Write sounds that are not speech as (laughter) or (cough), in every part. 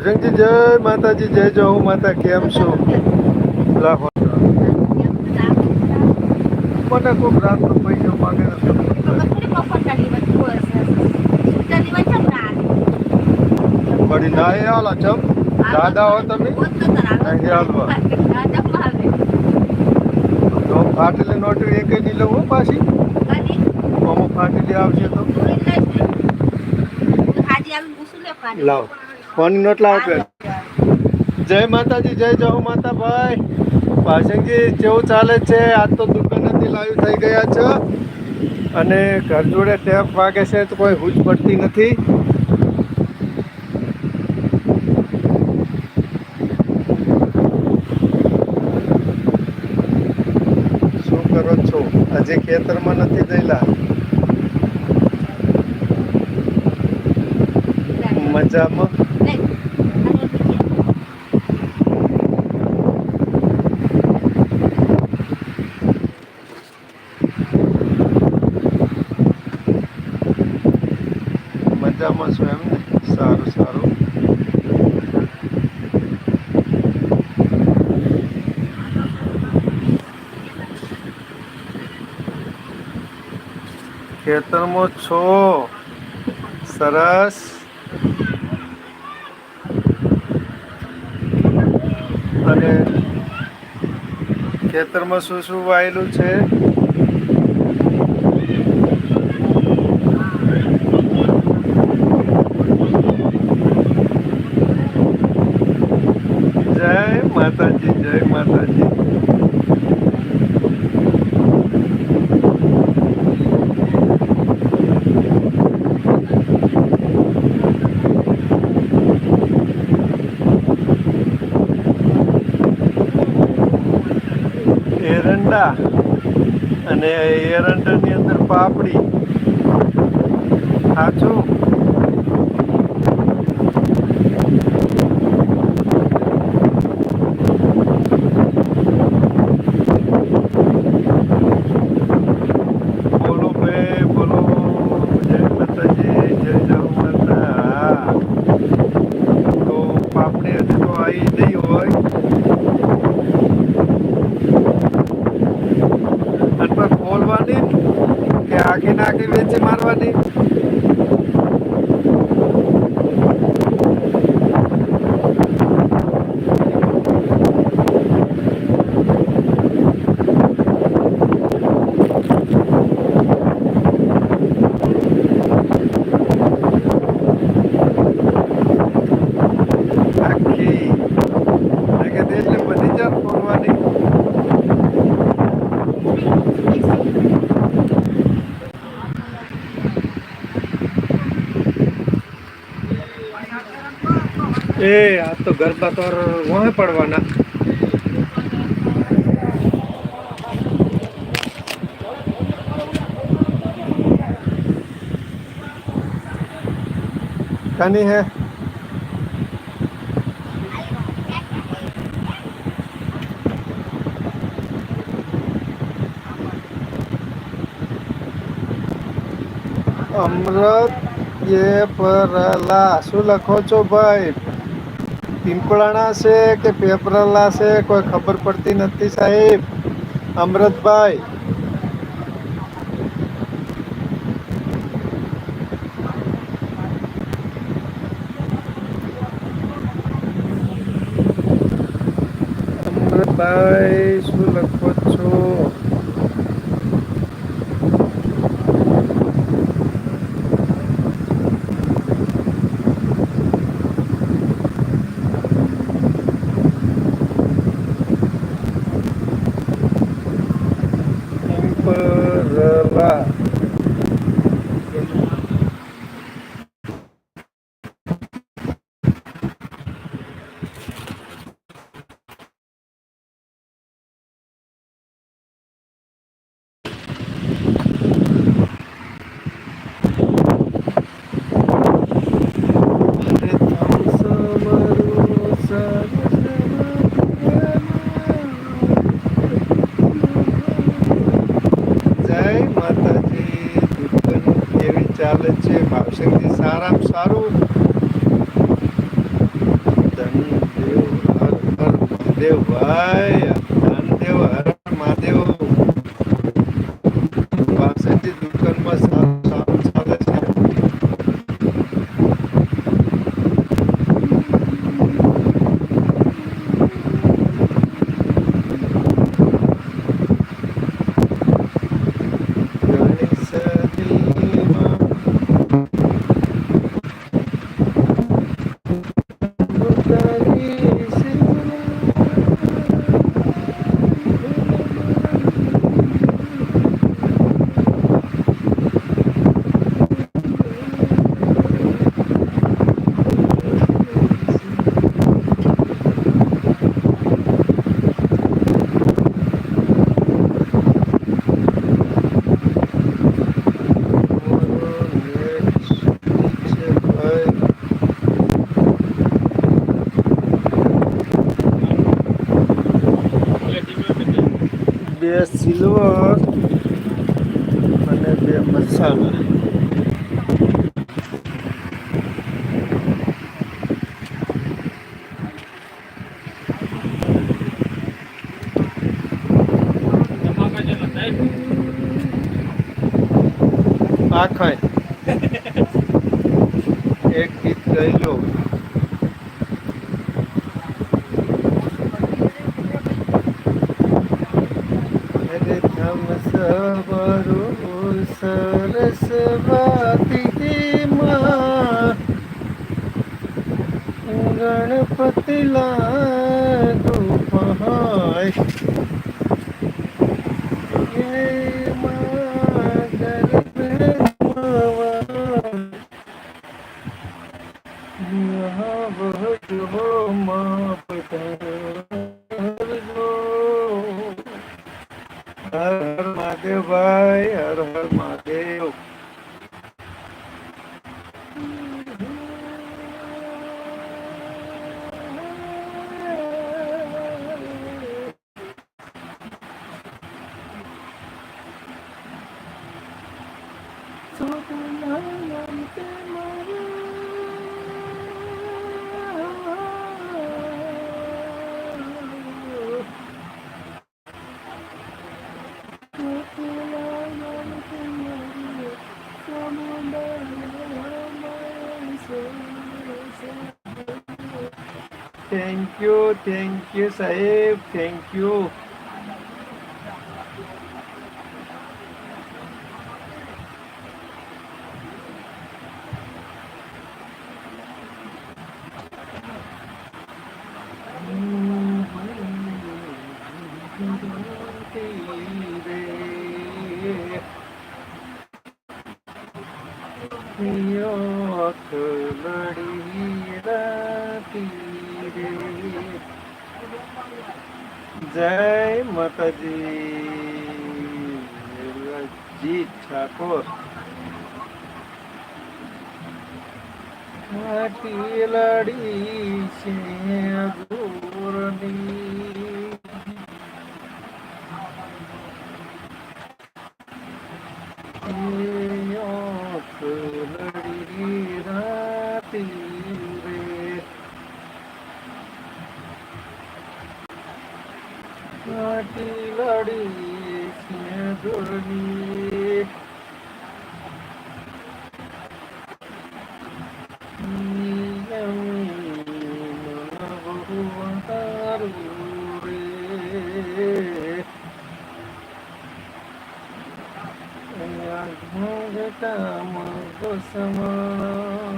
ભાવશંકજી જય માતાજી જય જય હું માતા કેમ છું? લાખો મને કોઈક રાતનો પૈસો માંગે વળી ના એ હાલા ચમ. દાદા હો તમે? તો ફાટેલી નોટરી એક જ લઉં પાછી? અમુક ફાટેલી આવશે તો. લાવ. કોની નોટ લાવ કે જય માતાજી, જય જય માતા ભાઈ. ભાષણજી કેવું ચાલે છે? આજ તો દુકાનેથી લાઈવ થઈ ગયા છે. અને ઘર જોડે ટેપ વાગે છે તો કોઈ હુજ પડતી નથી. શું કરો છો? હજી ખેતરમાં નથી ગયેલા મજામાં? મજામાં છું એમ સારું સારું. ખેતરમાં છો. સરસ. અને ખેતરમાં શું શું વાયેલું છે જય માતાજી જય માતાજી એરંડા અને એરંડાની અંદર પાપડી. સાચું બોલો બે બોલો જય માતાજી જય જય માતા તો પાપડી હજી તો આવી નહીં હોય અને પછી ખોલવાની કે આખી નાખી વેચી મારવાની આખી મેં કીધું એટલે બધી જાત ખોલવાની એ આ તો ગરબા તો વહે પડવાના કની હે અમૃત એ પરલા શું લખો છો ભાઈ પિંપળાણા છે કે પેપરલા છે, કોઈ ખબર પડતી નથી સાહેબ. અમૃતભાઈ અમૃતભાઈ શું લખો છો? કોલેજ છે ભાવસિંગથી સારામાં સારું. ધન દેવ ભાઈ. બે સિલ્વર અને બે મસાલા. આખાય ખાય. એક ગીત ગાઈ સરસ્વતી ગણપતિ લાગુ પહાય. થેન્ક યુ થેન્ક યુ સાહેબ થેન્ક યુ જય માતાજી. જીત ઠાકોર. લડી છે અઘોરની આંખ લડી રાતી રે માટી લડી છે દુરની રે ગોસમા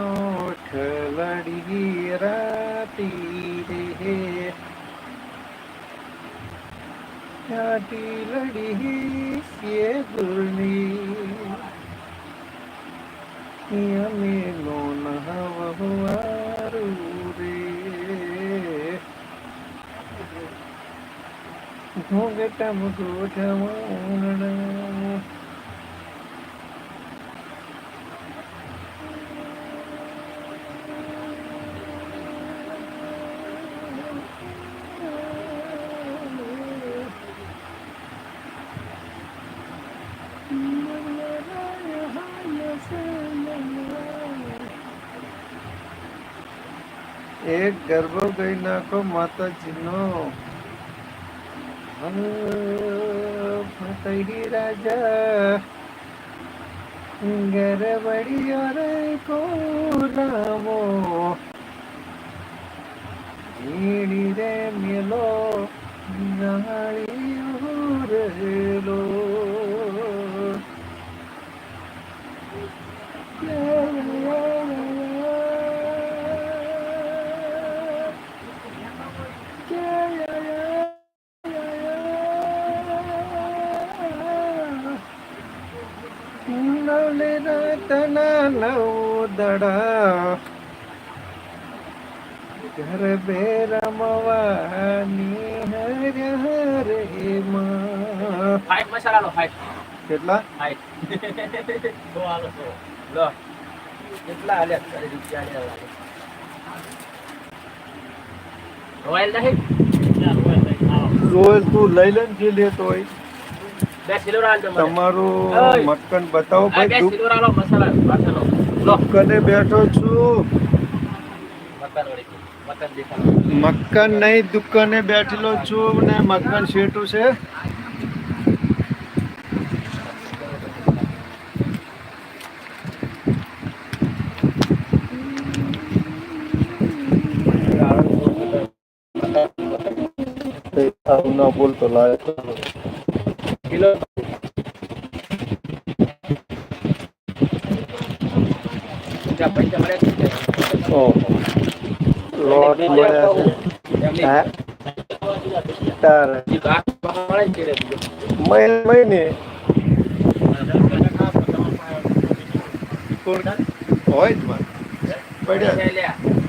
ઓઠ લડી રાતી રે ચાટી લડી છે દુરની અમે લોન હવારું રે ઘોંઘટા મુગોઠા ગઈ નાખો માતાજીનો ફતહી રાજા ગરબડીઓ રે કોરામો ઝીણી રે મેલો નાળીઓ રેલો નવલે રાતના નવ દડા ઘર બે રમવાની હરે હરે માં ફાઈટ મસાલા લો. ફાઈટ કેટલા ફાઈટ (laughs) તો આલો તો લો કેટલા આલે કરે રૂપિયા આલે રોયલ નહીં રોયલ તું લઈ લે જે લેતો હોય તમારું ઓય. બતાવો ભાઈ બેઠો છું. મકાન મક્કન નહીં દુકાને બેઠેલો છું ને મક્કન શેઠું છે. ના બોલતો લાયક કિલો લોટ મહિને હોય જ પડ્યા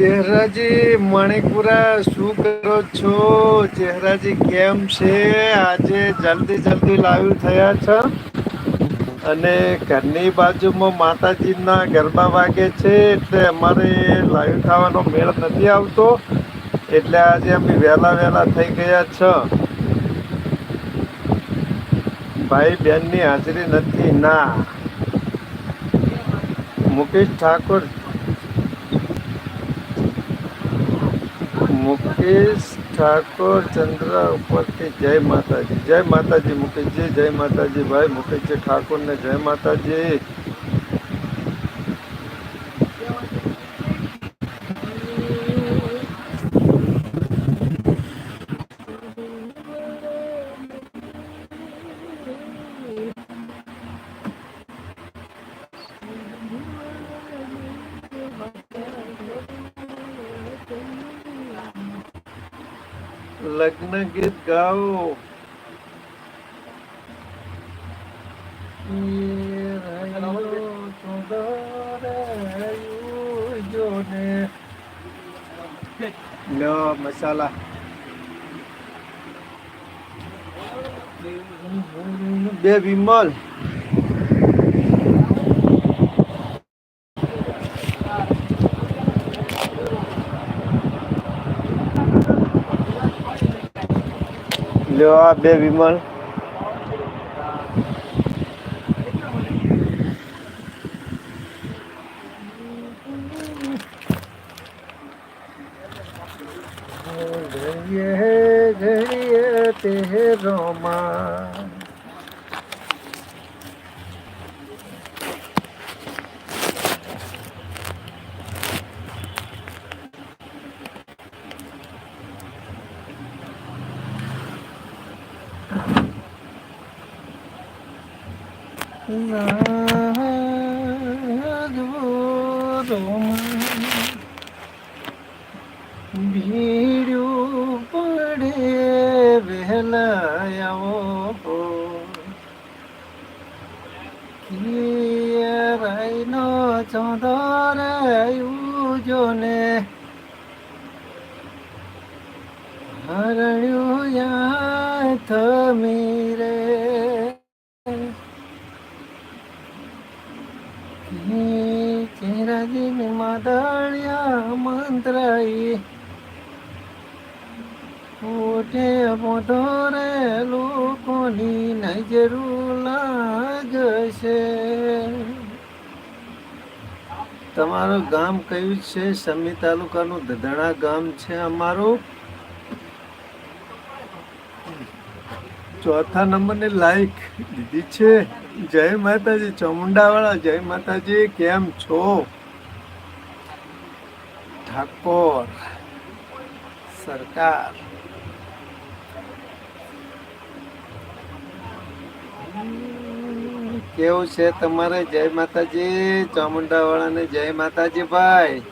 ચહેરાજી, મણિપુરા, શું કરો છો? ચહેરાજી, કેમ છે? આજે જલ્દી જલ્દી લાઈવ થયા છો? અને ઘરની બાજુમાં માતાજીના ગરબા વાગે છે, એટલે અમારે લાઈવ થવાનો મેળ નથી આવતો, એટલે આજે અમે વહેલા વહેલા થઈ ગયા છ. ભાઈ બહેનની હાજરી નથી, ના. મુકેશ ઠાકોર મુકેશ ઠાકોર ચંદ્ર ઉપરથી જય માતાજી. જય માતાજી મુકેશજી જય માતાજી ભાઈ. મુકેશજી ઠાકોરને જય માતાજી. લગ્ન ગીત ગાઓ લો મસાલા બે વિમલ આ બે વિમલ. ભીડ્યું પડે વહેલાયાઓ રાઈનો ચોંધરાયું જોને હરણ્યું યા થમી તમારું ગામ કયું છે? સમી તાલુકાનું દધણા ગામ છે અમારું. ચોથા નંબરની લાઈક દીધી છે. જય માતાજી, ચામુંડાવાળા, જય માતાજી, કેમ છો? ઠાકોર, સરકાર. કેવું છે તમારે? જય માતાજી ચામુંડાવાળાને જય માતાજી ભાઈ.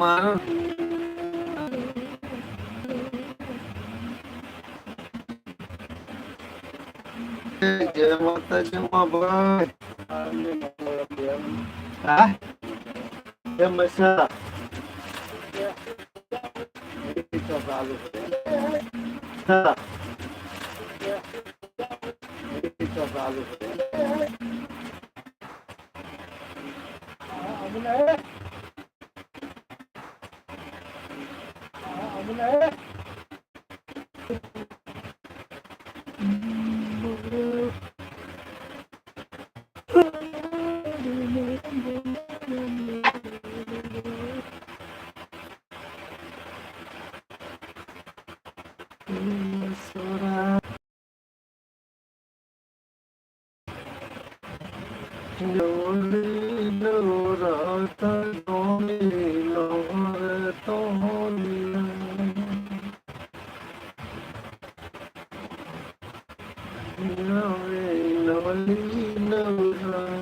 મારો જય માતાજી માં ભાઈ. Ha? Yang besar. Kita balu. Ha. હા કેમ મસા હા નવરતો